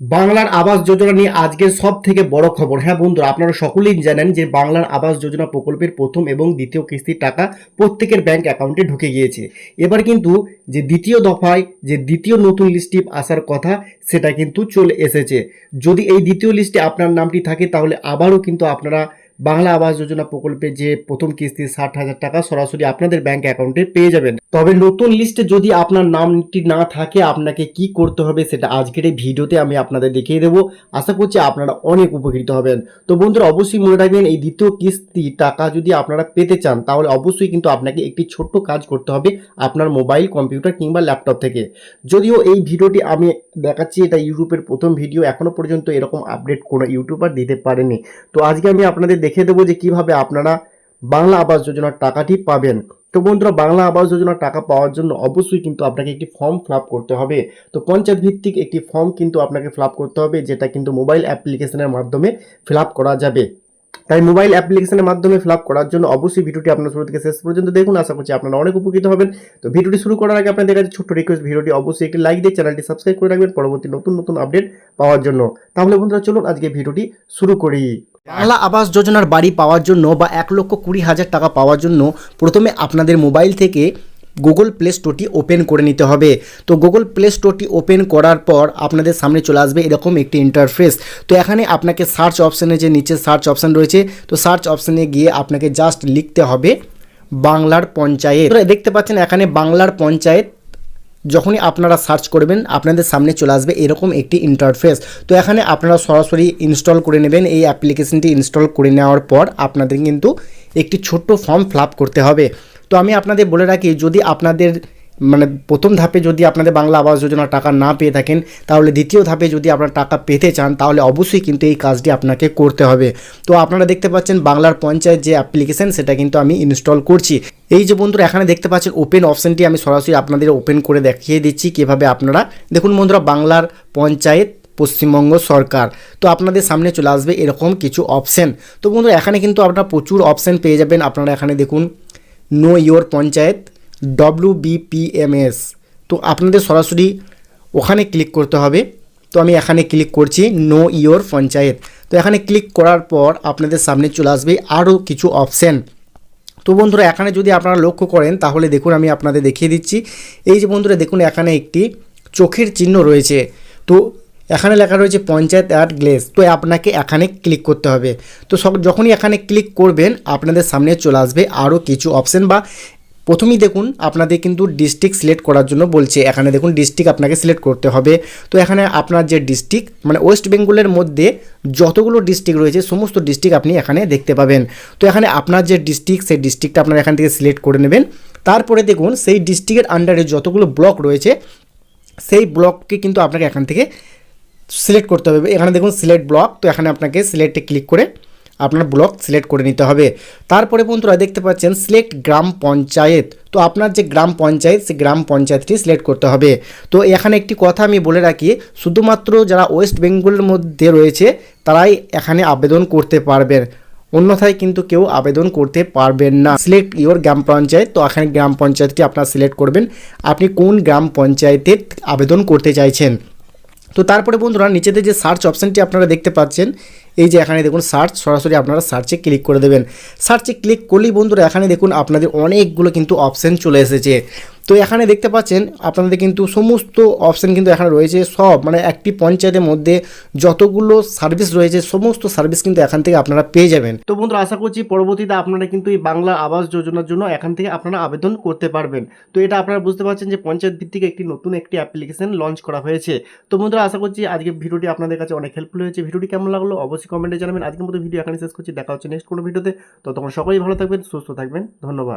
বাংলার আবাস যোজনা নিয়ে আজকের সব থেকে বড় খবর। হ্যাঁ বন্ধুরা, আপনারা সকলেই জানেন যে বাংলার আবাস যোজনা প্রকল্পের প্রথম এবং দ্বিতীয় কিস্তির টাকা প্রত্যেকের ব্যাংক অ্যাকাউন্টে ঢুকে গিয়েছে। এবার কিন্তু যে দ্বিতীয় দফায় যে দ্বিতীয় নতুন লিস্টটি আসার কথা, সেটা কিন্তু চলে এসেছে। যদি এই দ্বিতীয় লিস্টে আপনার নামটি থাকে, তাহলে আবারও কিন্তু আপনারা বাংলা আবাস যোজনা প্রকল্পে যে প্রথম কিস্তি ষাট হাজার টাকা সরাসরি আপনাদের ব্যাংক অ্যাকাউন্টে পেয়ে যাবেন। তবে নতুন লিস্টে যদি আপনার নামটি না থাকে, আপনাকে কি করতে হবে সেটা আজকের এই ভিডিওতে আমি আপনাদের দেখিয়ে দেবো। আশা করছি আপনারা অনেক উপকৃত হবেন। তো বন্ধুরা, অবশ্যই মনে রাখবেন, এই দ্বিতীয় কিস্তি টাকা যদি আপনারা পেতে চান, তাহলে অবশ্যই কিন্তু আপনাকে একটি ছোট্ট কাজ করতে হবে আপনার মোবাইল কম্পিউটার কিংবা ল্যাপটপ থেকে। যদিও এই ভিডিওটি আমি দেখাচ্ছি, এটা ইউটিউবের প্রথম ভিডিও এখনও পর্যন্ত এরকম আপডেট কোনো ইউটিউবার দিতে পারেনি। তো আজকে আমি আপনাদের দেখিয়ে দেবো যে কীভাবে আপনারা বাংলা আবাস যোজনার টাকাটি পাবেন। তো বন্ধুরা, বাংলা আবাস যোজনার টাকা পাওয়ার জন্য অবশ্যই কিন্তু আপনাকে একটি ফর্ম ফিল করতে হবে। তো পঞ্চায়েত ভিত্তিক একটি ফর্ম কিন্তু আপনাকে ফিল করতে হবে, যেটা কিন্তু মোবাইল অ্যাপ্লিকেশনের মাধ্যমে ফিল করা যাবে। তাই মোবাইল অ্যাপ্লিকেশনের মাধ্যমে ফিল করার জন্য অবশ্যই ভিডিওটি আপনার শুরু থেকে শেষ পর্যন্ত দেখুন। আশা করছি আপনারা অনেক উপকৃত হবেন। তো ভিডিওটি শুরু করার আগে আপনাদের কাছে ছোট্ট রিকোয়েস্ট ভিডিওটি অবশ্যই একটি লাইক দিয়ে চ্যানেলটি সাবস্ক্রাইব করে রাখবেন। পরবর্তী নতুন নতুন আপডেট পাওয়ার জন্য। তাহলে বন্ধুরা, চলুন আজকে ভিডিওটি শুরু করি। বাংলা আবাস যোজনার বাড়ি পাওয়ার জন্য বা এক লক্ষ কুড়ি হাজার টাকা পাওয়ার জন্য প্রথমে আপনাদের মোবাইল থেকে গুগল প্লে স্টোরটি ওপেন করে নিতে হবে। তো গুগল প্লে স্টোরটি ওপেন করার পর আপনাদের সামনে চলে আসবে এরকম একটি ইন্টারফেস তো এখানে আপনাকে সার্চ অপশানে যে নিচে সার্চ অপশান রয়েছে, তো সার্চ অপশানে গিয়ে আপনাকে জাস্ট লিখতে হবে বাংলার পঞ্চায়েত। দেখতে পাচ্ছেন এখানে বাংলার পঞ্চায়েত, যখনই আপনারা সার্চ করবেন, আপনাদের সামনে চলে আসবে এরকম একটি ইন্টারফেস তো এখানে আপনারা সরাসরি ইনস্টল করে নেবেন। এই অ্যাপ্লিকেশনটি ইনস্টল করে নেওয়ার পর আপনাদের কিন্তু একটি ছোট্ট ফর্ম ফিল করতে হবে। তো আমি আপনাদের বলে রাখি, যদি আপনাদের মানে প্রথম ধাপে যদি আপনাদের বাংলা আবাস যোজনার টাকা না পেয়ে থাকেন, তাহলে দ্বিতীয় ধাপে যদি আপনার টাকা পেতে চান, তাহলে অবশ্যই কিন্তু এই কাজটি আপনাকে করতে হবে। তো আপনারা দেখতে পাচ্ছেন বাংলার পঞ্চায়েত যে অ্যাপ্লিকেশন সেটা কিন্তু আমি ইনস্টল করছি। এই যে বন্ধুরা, এখানে দেখতে পাচ্ছেন ওপেন অপশানটি আমি সরাসরি আপনাদের ওপেন করে দেখিয়ে দিচ্ছি কীভাবে আপনারা, দেখুন বন্ধুরা, বাংলার পঞ্চায়েত পশ্চিমবঙ্গ সরকার। তো আপনাদের সামনে চলে আসবে এরকম কিছু অপশান তো বন্ধুরা, এখানে কিন্তু আপনারা প্রচুর অপশান পেয়ে যাবেন। আপনারা এখানে দেখুন know your panchayat W BPMS তো আপনাদের সরাসরি ওখানে ক্লিক করতে হবে। তো আমি এখানে ক্লিক করছি নো ইয়োর পঞ্চায়েত তো এখানে ক্লিক করার পর আপনাদের সামনে চলে আসবে আরও কিছু অপশান তো বন্ধুরা, এখানে যদি আপনারা লক্ষ্য করেন, তাহলে দেখুন আমি আপনাদের দেখিয়ে দিচ্ছি। এই যে বন্ধুরা, দেখুন এখানে একটি চোখের চিহ্ন রয়েছে। তো এখানে লেখা রয়েছে পঞ্চায়েত অ্যাট গ্লেস। তো আপনাকে এখানে ক্লিক করতে হবে। তো সব যখনই এখানে ক্লিক করবেন, আপনাদের সামনে চলে আসবে আরও কিছু অপশান বা প্রথমেই দেখুন, আপনাদের কিন্তু ডিস্ট্রিক্ট সিলেক্ট করার জন্য বলছে। এখানে দেখুন ডিস্ট্রিক্ট আপনাকে সিলেক্ট করতে হবে। তো এখানে আপনার যে ডিস্ট্রিক্ট মানে ওয়েস্ট বেঙ্গলের মধ্যে যতগুলো ডিস্ট্রিক্ট রয়েছে, সমস্ত ডিস্ট্রিক্ট আপনি এখানে দেখতে পাবেন। তো এখানে আপনার যে ডিস্ট্রিক্ট সেই ডিস্ট্রিক্টটা আপনারা এখান থেকে সিলেক্ট করে নেবেন। তারপরে দেখুন, সেই ডিস্ট্রিক্টের আন্ডারে যতগুলো ব্লক রয়েছে, সেই ব্লককে কিন্তু আপনাকে এখান থেকে সিলেক্ট করতে হবে। এখানে দেখুন সিলেক্ট ব্লক তো এখানে আপনাকে সিলেক্টে ক্লিক করে আপনার ব্লক সিলেক্ট করে নিতে হবে। তারপরে বন্ধুরা দেখতে পাচ্ছেন সিলেক্ট গ্রাম পঞ্চায়েত। তো আপনার যে গ্রাম পঞ্চায়েত, সেই গ্রাম পঞ্চায়েতটি সিলেক্ট করতে হবে। তো এখানে একটি কথা আমি বলে রাখি, শুধুমাত্র যারা ওয়েস্ট বেঙ্গলের মধ্যে রয়েছে, তারাই এখানে আবেদন করতে পারবেন। অন্যথায় কিন্তু কেউ আবেদন করতে পারবেন না। সিলেক্ট ইওর গ্রাম পঞ্চায়েত, তো এখানে গ্রাম পঞ্চায়েতটি আপনার সিলেক্ট করবেন। আপনি কোন গ্রাম পঞ্চায়েতে আবেদন করতে চাইছেন? তো তারপরে বন্ধুরা নিচেতে যে সার্চ অপশানটি আপনারা দেখতে পাচ্ছেন, এই যে এখানে দেখুন সার্চ সরাসরি আপনারা সার্চে ক্লিক করে দেবেন। সার্চে ক্লিক করলেই বন্ধুরা এখানে দেখুন আপনাদের অনেকগুলো কিন্তু অপশান চলে এসেছে। তো এখানে দেখতে পাচ্ছেন, আপনাদের কিন্তু সমস্ত অপশান কিন্তু এখানে রয়েছে। সব মানে একটি পঞ্চায়েতের মধ্যে যতগুলো সার্ভিস রয়েছে, সমস্ত সার্ভিস কিন্তু এখান থেকে আপনারা পেয়ে যাবেন। তো বন্ধুরা, আশা করছি পরবর্তীতে আপনারা কিন্তু এই বাংলা আবাস যোজনার জন্য এখান থেকে আপনারা আবেদন করতে পারবেন। তো এটা আপনারা বুঝতে পারছেন যে পঞ্চায়েত ভিত্তিক একটি নতুন একটি অ্যাপ্লিকেশন লঞ্চ করা হয়েছে। তো বন্ধুরা, আশা করছি আজকে ভিডিওটি আপনাদের কাছে অনেক হেল্পফুল হয়েছে। ভিডিওটি কেমন লাগল অবশ্যই কমেন্টে জানাবেন। আজকের মতো ভিডিও এখানে শেষ করছি। দেখা হচ্ছে নেক্সট কোনো ভিডিওতে। ততক্ষণ সকলেই ভালো থাকবেন, সুস্থ থাকবেন। ধন্যবাদ।